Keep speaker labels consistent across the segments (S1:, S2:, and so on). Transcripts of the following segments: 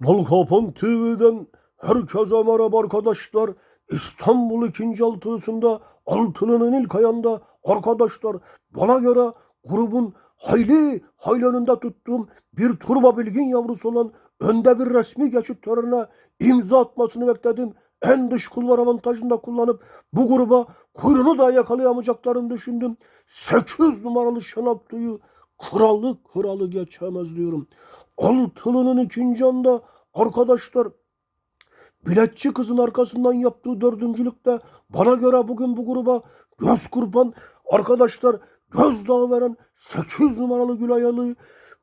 S1: Nalkapan TV'den herkese merhaba arkadaşlar. İstanbul 2. altılısında altılının ilk ayında arkadaşlar bana göre grubun hayli haylanında tuttuğum bir turba bilgin yavrusu olan önde bir resmi geçit törenine imza atmasını bekledim. En dış kulvar avantajını da kullanıp bu gruba kuyruğunu da yakalayamayacaklarını düşündüm. 8 numaralı Şenaplı'yı kralı kralı geçemez diyorum. Altılı'nın ikinci anda arkadaşlar biletçi kızın arkasından yaptığı dördüncülükte bana göre bugün bu gruba göz kurban arkadaşlar gözdağı veren 8 numaralı Gülayalı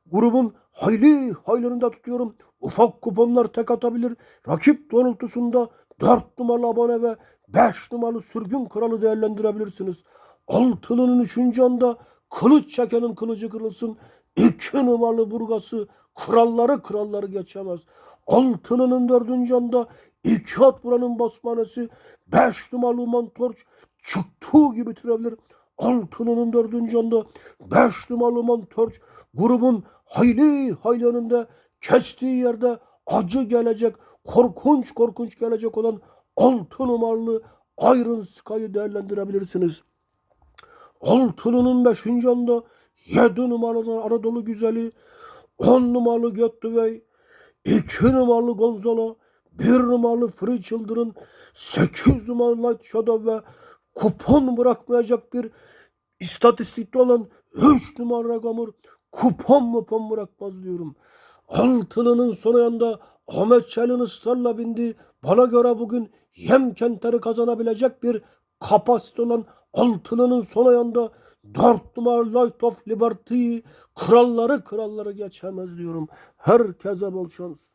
S1: grubun hayli haylarında tutuyorum. Ufak kuponlar tek atabilir. Rakip doğrultusunda 4 numaralı abone ve 5 numaralı sürgün kralı değerlendirebilirsiniz. Altılı'nın üçüncü anda kılıç çekenin kılıcı kırılsın. İki numaralı burgası kralları kralları geçemez. Altılı'nın dördüncü anda iki at buranın basmanesi. Beş numaralı mantorç çıktığı gibi bitirebilir. Altılı'nın dördüncü anda beş numaralı mantorç grubun hayli hayli önünde kestiği yerde acı gelecek, korkunç korkunç gelecek olan altı numaralı Iron Sky'ı değerlendirebilirsiniz. Altılı'nın beşinci anda yedi numaralı Anadolu Güzeli, on numaralı Göttüvey, iki numaralı Gonzalo, bir numaralı Free Children, sekiz numaralı Light Shadow ve kupon bırakmayacak bir istatistikte olan üç numaralı Ragamur kupon mupon bırakmaz diyorum. Altılı'nın son ayında Ahmet Çelik'in ısrarla bindi. Bana göre bugün yem kenteri kazanabilecek bir kapasite olan Altılı'nın son ayında 4 numaralı Light of Liberty kralları kralları geçemez diyorum. Herkese bol şans.